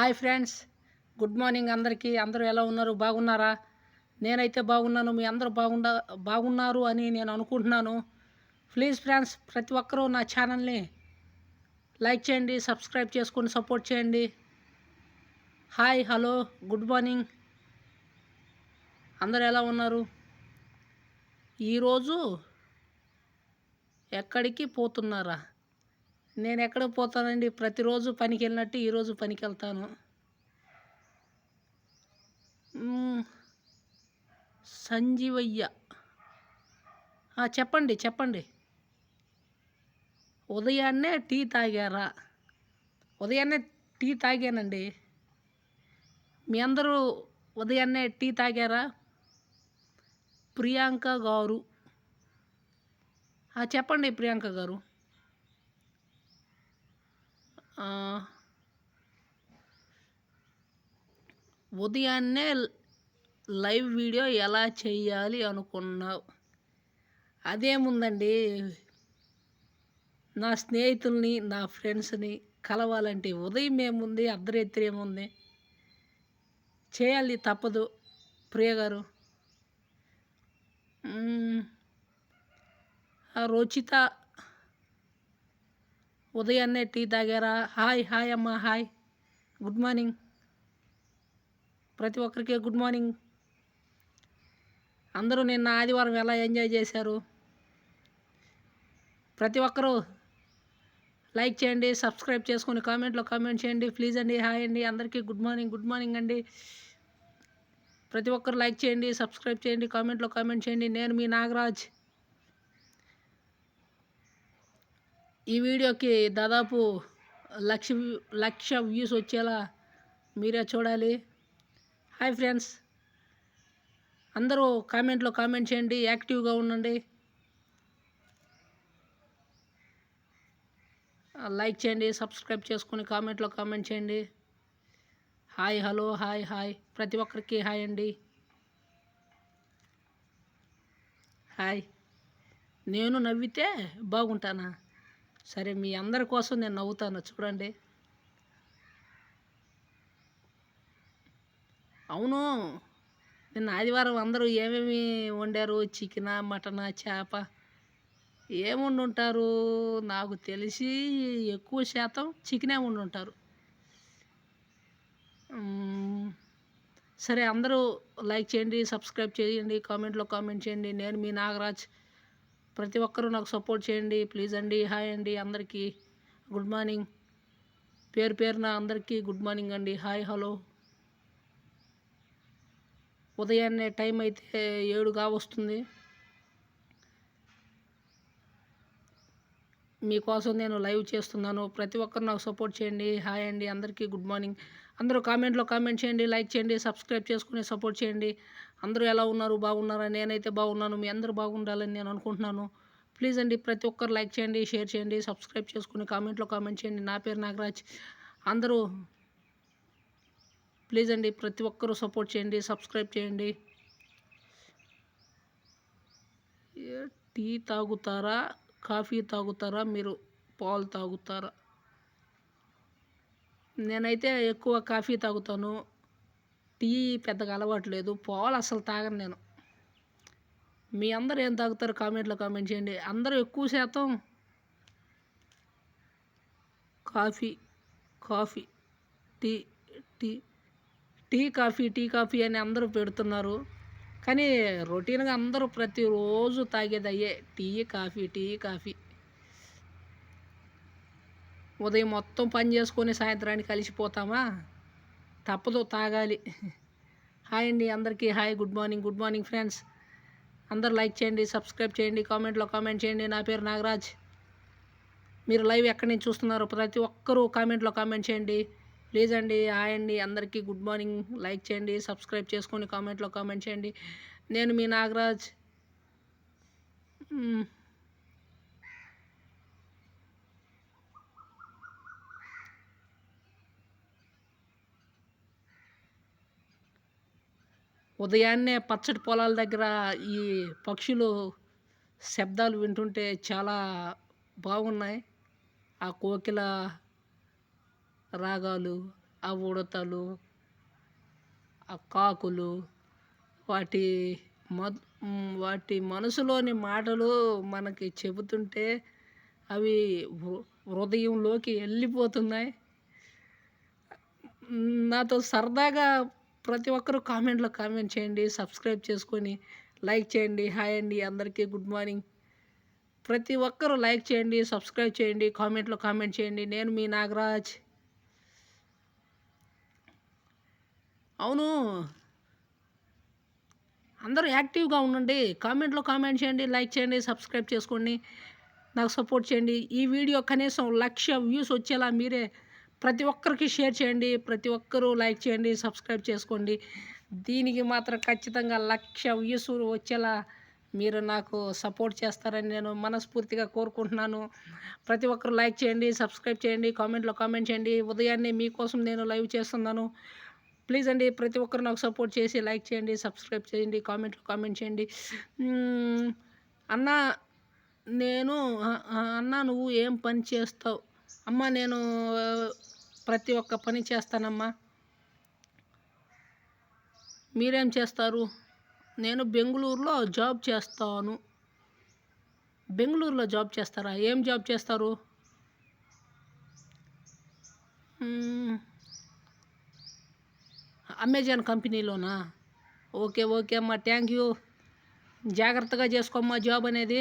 Hi friends. Good morning అందరికీ. అందరూ ఎలా ఉన్నారు? బాగున్నారా? నేనైతే బాగున్నాను. మీ అందరూ బాగుండ బాగున్నారు అని నేను అనుకుంటున్నాను. ప్లీజ్ ఫ్రెండ్స్ ప్రతి ఒక్కరూ నా ఛానల్ని లైక్ చేయండి సబ్స్క్రైబ్ చేసుకొని సపోర్ట్ చేయండి. Hi hello good morning. అందరూ ఎలా ఉన్నారు? ఈరోజు ఎక్కడికి పోతున్నారా? నేను ఎక్కడ పోతానండి? ప్రతిరోజు పనికి వెళ్ళినట్టు ఈరోజు పనికి వెళ్తాను సంజీవయ్య. చెప్పండి చెప్పండి. ఉదయాన్నే టీ తాగారా? ఉదయాన్నే టీ తాగానండి. మీ అందరూ ఉదయాన్నే టీ తాగారా? ప్రియాంక గారు. చెప్పండి ప్రియాంక గారు. ఉదయాన్నే లైవ్ వీడియో ఎలా చేయాలి అనుకున్నావు? అదేముందండి నా స్నేహితుల్ని నా ఫ్రెండ్స్ని కలవాలంటే ఉదయం ఏముంది అర్ధరాత్రి ఏముంది? చేయాలి తప్పదు ప్రియ గారు. రుచిత ఉదయాన్నే టీ తాగారా? హాయ్ హాయ్ అమ్మా హాయ్. Good morning. ప్రతి ఒక్కరికి గుడ్ మార్నింగ్. అందరూ నిన్న ఆదివారం ఎలా ఎంజాయ్ చేశారు? ప్రతి ఒక్కరూ లైక్ చేయండి సబ్స్క్రైబ్ చేసుకొని కామెంట్లో కామెంట్ చేయండి. ప్లీజ్ అండి హాయ్ అండి. అందరికీ గుడ్ మార్నింగ్ గుడ్ మార్నింగ్ అండి. ప్రతి ఒక్కరు లైక్ చేయండి సబ్స్క్రైబ్ చేయండి కామెంట్లో కామెంట్ చేయండి. నేను మీ నాగరాజ్. ఈ వీడియోకి దాదాపు లక్ష వ్యూ- లక్ష వ్యూస్ వచ్చేలా మీరే చూడాలి. Hi friends. అందరూ కామెంట్లో కామెంట్ చేయండి యాక్టివ్గా ఉండండి. లైక్ చేయండి సబ్స్క్రైబ్ చేసుకుని కామెంట్లో కామెంట్ చేయండి. Hi hello hi hi. ప్రతి ఒక్కరికి హాయ్ అండి. హాయ్. నేను నవ్వితే బాగుంటానా? సరే మీ అందరి కోసం నేను నవ్వుతాను. చూడండి. అవును. నిన్న ఆదివారం అందరూ ఏమేమి వండారు? చికెనా మటనా చేప? ఏముండి ఉంటారు నాకు తెలిసి ఎక్కువ శాతం చికెనే వండుంటారు. సరే అందరూ లైక్ చేయండి సబ్స్క్రైబ్ చేయండి కామెంట్లో కామెంట్ చేయండి. నేను మీ నాగరాజ్ ప్రతి ఒక్కరూ నాకు సపోర్ట్ చేయండి. ప్లీజ్ అండి. హాయ్ అండి. అందరికీ గుడ్ మార్నింగ్. పేరు పేరున అందరికీ గుడ్ మార్నింగ్ అండి. Hi hello. ఉదయాన్నే టైం అయితే ఏడుగా వస్తుంది. మీకోసం నేను లైవ్ చేస్తున్నాను. ప్రతి ఒక్కరు నాకు సపోర్ట్ చేయండి. హాయ్ అండి. అందరికీ గుడ్ మార్నింగ్. అందరూ కామెంట్లో కామెంట్ చేయండి. లైక్ చేయండి. సబ్స్క్రైబ్ చేసుకుని సపోర్ట్ చేయండి. అందరూ ఎలా ఉన్నారు? బాగున్నారా? నేనైతే బాగున్నాను. మీ అందరూ బాగుండాలని నేను అనుకుంటున్నాను. ప్లీజ్ అండి ప్రతి ఒక్కరు లైక్ చేయండి షేర్ చేయండి సబ్స్క్రైబ్ చేసుకుని కామెంట్లో కామెంట్ చేయండి. నా పేరు నాగరాజ్. అందరూ ప్లీజ్ అండి ప్రతి ఒక్కరూ సపోర్ట్ చేయండి సబ్స్క్రైబ్ చేయండి. ఏ టీ తాగుతారా? కాఫీ తాగుతారా? మీరు పాలు తాగుతారా? నేనైతే ఎక్కువ కాఫీ తాగుతాను. టీ పెద్దగా అలవాటు లేదు. పాలు అసలు తాగను నేను. మీ అందరు ఏం తాగుతారు? కామెంట్లో కామెంట్ చేయండి. అందరూ ఎక్కువ శాతం coffee coffee tea tea tea coffee tea coffee అని అందరూ పెడుతున్నారు. కానీ రొటీన్గా అందరూ ప్రతిరోజు తాగేది అయ్యే టీ కాఫీ టీ కాఫీ. ఉదయం మొత్తం పని చేసుకొని సాయంత్రానికి కలిసిపోతామా? తప్పదు తాగాలి. హాయ్ అండి అందరికీ. Hi good morning good morning friends. అందరు లైక్ చేయండి సబ్స్క్రైబ్ చేయండి కామెంట్లో కామెంట్ చేయండి. నా పేరు నాగరాజ్. మీరు లైవ్ ఎక్కడి నుంచి చూస్తున్నారో? ప్రతి ఒక్కరూ కామెంట్లో కామెంట్ చేయండి. ప్లీజ్ అండి హాయ్ అండి అందరికీ గుడ్ మార్నింగ్. లైక్ చేయండి సబ్స్క్రైబ్ చేసుకొని కామెంట్లో కామెంట్ చేయండి. నేను మీ నాగరాజ్. ఉదయాన్నే పచ్చటి పొలాల దగ్గర ఈ పక్షులు శబ్దాలు వింటుంటే చాలా బాగున్నాయి. ఆ కోకిల రాగాలు ఆ ఉడతలు ఆ కాకులు వాటి మద్ వాటి మనసులోని మాటలు మనకి చెబుతుంటే అవి హృదయంలోకి వెళ్ళిపోతున్నాయి. నాతో సరదాగా ప్రతి ఒక్కరూ కామెంట్లో కామెంట్ చేయండి సబ్స్క్రైబ్ చేసుకొని లైక్ చేయండి. హాయ్ అండి అందరికీ గుడ్ మార్నింగ్. ప్రతి ఒక్కరూ లైక్ చేయండి సబ్స్క్రైబ్ చేయండి కామెంట్లో కామెంట్ చేయండి. నేను మీ నాగరాజ్. అవును. అందరూ యాక్టివ్గా ఉండండి. కామెంట్లో కామెంట్ చేయండి లైక్ చేయండి సబ్స్క్రైబ్ చేసుకోండి. నాకు సపోర్ట్ చేయండి. ఈ వీడియో కనీసం లక్ష వ్యూస్ వచ్చేలా మీరే ప్రతి ఒక్కరికి షేర్ చేయండి ప్రతి ఒక్కరూ లైక్ చేయండి సబ్స్క్రైబ్ చేసుకోండి. దీనికి మాత్రం ఖచ్చితంగా లక్ష వ్యూసులు వచ్చేలా మీరు నాకు సపోర్ట్ చేస్తారని నేను మనస్ఫూర్తిగా కోరుకుంటున్నాను. ప్రతి ఒక్కరు లైక్ చేయండి సబ్స్క్రైబ్ చేయండి కామెంట్లో కామెంట్ చేయండి. ఉదయాన్నే మీకోసం నేను లైవ్ చేస్తున్నాను. ప్లీజ్ అండి ప్రతి ఒక్కరు నాకు సపోర్ట్ చేసి లైక్ చేయండి సబ్స్క్రైబ్ చేయండి కామెంట్లో కామెంట్ చేయండి. అన్న నేను అన్న నువ్వు ఏం పని చేస్తావు? అమ్మ నేను ప్రతి ఒక్క పని చేస్తానమ్మా. మీరేం చేస్తారు? నేను బెంగళూరులో జాబ్ చేస్తాను. బెంగళూరులో జాబ్ చేస్తారా? ఏం జాబ్ చేస్తారు? అమెజాన్ కంపెనీలోనా? ఓకే ఓకే అమ్మా థ్యాంక్ యూ. జాగ్రత్తగా చేసుకోమ్మా జాబ్ అనేది.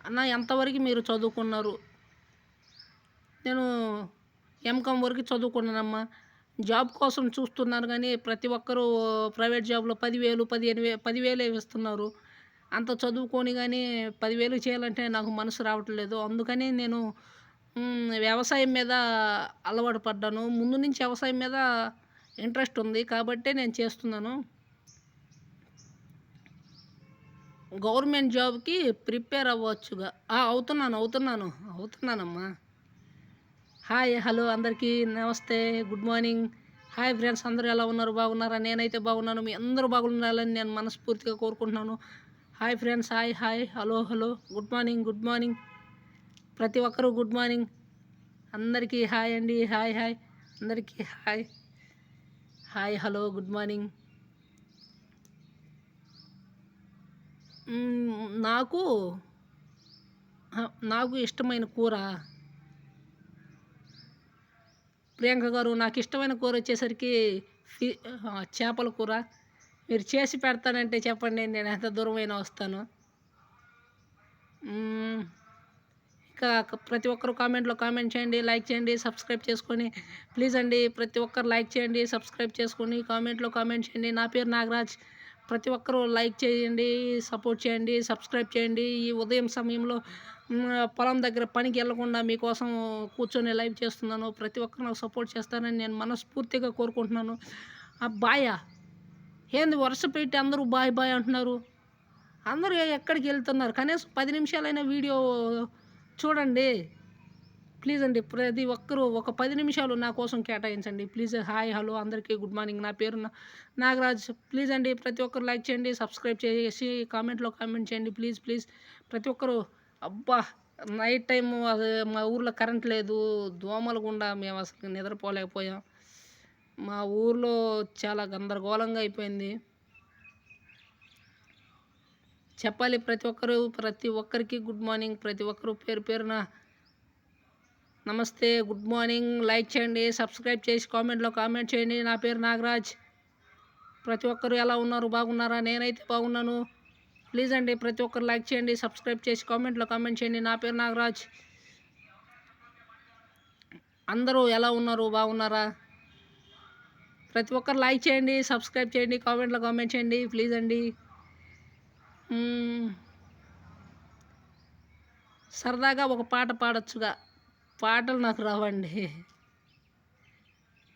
అన్న ఎంతవరకు మీరు చదువుకున్నారు? నేను ఎంకామ్ వరకు చదువుకున్నానమ్మా. జాబ్ కోసం చూస్తున్నారు కానీ ప్రతి ఒక్కరూ ప్రైవేట్ జాబ్లో పదివేలు పదిహేను వే పదివేలే ఇస్తున్నారు అంత చదువుకొని కానీ పదివేలు చేయాలంటే నాకు మనసు రావట్లేదు. అందుకని నేను వ్యవసాయం మీద అలవాటు పడ్డాను. ముందు నుంచి వ్యవసాయం మీద ఇంట్రెస్ట్ ఉంది కాబట్టే నేను చేస్తున్నాను. గవర్నమెంట్ జాబ్కి ప్రిపేర్ అవ్వచ్చుగా. అవుతున్నాను అవుతున్నాను అవుతున్నానమ్మా. హాయ్ హలో అందరికీ నమస్తే గుడ్ మార్నింగ్. హాయ్ ఫ్రెండ్స్ అందరూ ఎలా ఉన్నారు? బాగున్నారా? నేనైతే బాగున్నాను. మీ అందరూ బాగుండాలని నేను మనస్ఫూర్తిగా కోరుకుంటున్నాను. Hi friends hi hi hello hello. Good morning good morning. ప్రతి ఒక్కరూ గుడ్ మార్నింగ్. అందరికీ హాయ్ అండి. Hi hi. అందరికీ hi. Hi hello good morning. నాకు నాకు ఇష్టమైన కూర. ప్రియాంక గారు నాకు ఇష్టమైన కూర వచ్చేసరికి చేపల కూర. మీరు చేసి పెడతానంటే చెప్పండి నేను ఎంత దూరమైనా వస్తాను. ఇంకా ప్రతి ఒక్కరు కామెంట్లో కామెంట్ చేయండి లైక్ చేయండి సబ్స్క్రైబ్ చేసుకొని. ప్లీజ్ అండి ప్రతి ఒక్కరు లైక్ చేయండి సబ్స్క్రైబ్ చేసుకొని కామెంట్లో కామెంట్ చేయండి. నా పేరు నాగరాజ్. ప్రతి ఒక్కరూ లైక్ చేయండి సపోర్ట్ చేయండి సబ్స్క్రైబ్ చేయండి. ఈ ఉదయం సమయంలో పొలం దగ్గర పనికి వెళ్ళకుండా మీకోసం కూర్చొని లైవ్ చేస్తున్నాను. ప్రతి ఒక్కరు నాకు సపోర్ట్ చేస్తారని నేను మనస్ఫూర్తిగా కోరుకుంటున్నాను. ఆ బాయా ఏంది వరుస పెట్టి అందరూ బాయ్ బాయ్ అంటున్నారు? అందరూ ఎక్కడికి వెళ్తున్నారు? కనీసం పది నిమిషాలైన వీడియో చూడండి. ప్లీజ్ అండి ప్రతి ఒక్కరూ ఒక పది నిమిషాలు నా కోసం కేటాయించండి. ప్లీజ్ హాయ్ హలో అందరికీ గుడ్ మార్నింగ్. నా పేరు నాగరాజ్. ప్లీజ్ అండి ప్రతి ఒక్కరు లైక్ చేయండి సబ్స్క్రైబ్ చేసి కామెంట్లో కామెంట్ చేయండి. ప్లీజ్ ప్లీజ్ ప్రతి ఒక్కరు అబ్బా నైట్ టైం మా ఊర్లో కరెంట్ లేదు దోమలు గుండా మేము అసలు నిద్రపోలేకపోయాం. మా ఊర్లో చాలా గందరగోళంగా అయిపోయింది. చెప్పాలి ప్రతి ఒక్కరు ప్రతి ఒక్కరికి గుడ్ మార్నింగ్ ప్రతి ఒక్కరు పేరు పేరున నమస్తే గుడ్ మార్నింగ్. లైక్ చేయండి సబ్స్క్రైబ్ చేసి కామెంట్లో కామెంట్ చేయండి. నా పేరు నాగరాజ్. ప్రతి ఒక్కరు ఎలా ఉన్నారు బాగున్నారా? నేనైతే బాగున్నాను. ప్లీజ్ అండి ప్రతి ఒక్కరు లైక్ చేయండి సబ్స్క్రైబ్ చేసి కామెంట్లో కామెంట్ చేయండి. నా పేరు నాగరాజ్. అందరూ ఎలా ఉన్నారు బాగున్నారా? ప్రతి ఒక్కరు లైక్ చేయండి సబ్స్క్రైబ్ చేయండి కామెంట్లో కామెంట్ చేయండి. ప్లీజ్ అండి. సరదాగా ఒక పాట పాడొచ్చుగా. పాటలు నాకు రావండి.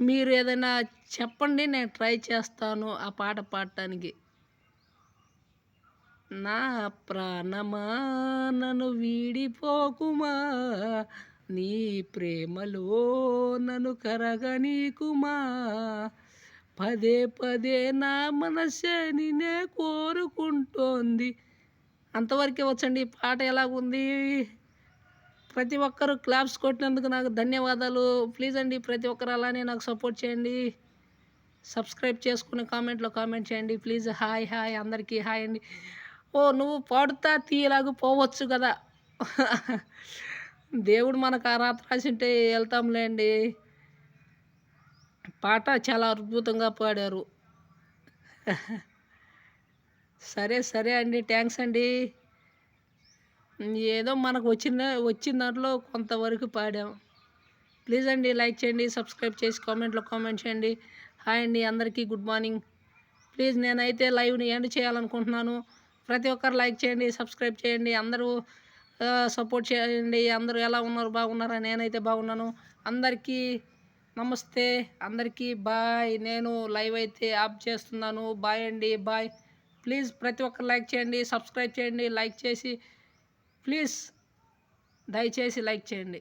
మీరు ఏదైనా చెప్పండి నేను ట్రై చేస్తాను ఆ పాట పాడటానికి. నా ప్రాణమా నన్ను వీడిపోకుమా నీ ప్రేమలో నన్ను కరగనీకుమా. పదే పదే నా మనసే నిన్నే కోరుకుంటోంది. అంతవరకే వచ్చండి పాట ఎలాగుంది? ప్రతి ఒక్కరు క్లాప్స్ కొట్టినందుకు నాకు ధన్యవాదాలు. ప్లీజ్ అండి ప్రతి ఒక్కరు అలానే నాకు సపోర్ట్ చేయండి. సబ్స్క్రైబ్ చేసుకుని కామెంట్లో కామెంట్ చేయండి. ప్లీజ్ హాయ్ హాయ్ అందరికీ హాయ్ అండి. ఓ నువ్వు పాడుతా తీయలాగా పోవచ్చు కదా. దేవుడు మనకు ఆ రాత్రి రాసింటే వెళ్తాంలేండి. పాట చాలా అద్భుతంగా పాడారు. సరే సరే అండి. థ్యాంక్స్ అండి. ఏదో మనకు వచ్చిన వచ్చిన దాంట్లో కొంతవరకు పాడాం. ప్లీజ్ అండి లైక్ చేయండి సబ్స్క్రైబ్ చేసి కామెంట్లో కామెంట్ చేయండి. హాయ్ అండి అందరికీ గుడ్ మార్నింగ్. ప్లీజ్ నేనైతే లైవ్ని ఎండ్ చేయాలనుకుంటున్నాను. ప్రతి ఒక్కరు లైక్ చేయండి సబ్స్క్రైబ్ చేయండి. అందరూ సపోర్ట్ చేయండి. అందరూ ఎలా ఉన్నారు బాగున్నారా? నేనైతే బాగున్నాను. అందరికీ నమస్తే. అందరికీ బాయ్. నేను లైవ్ అయితే ఆప్ చేస్తున్నాను. బాయ్ అండి బాయ్. ప్లీజ్ ప్రతి ఒక్కరు లైక్ చేయండి సబ్స్క్రైబ్ చేయండి. లైక్ చేసి ప్లీజ్ దయచేసి లైక్ చేయండి.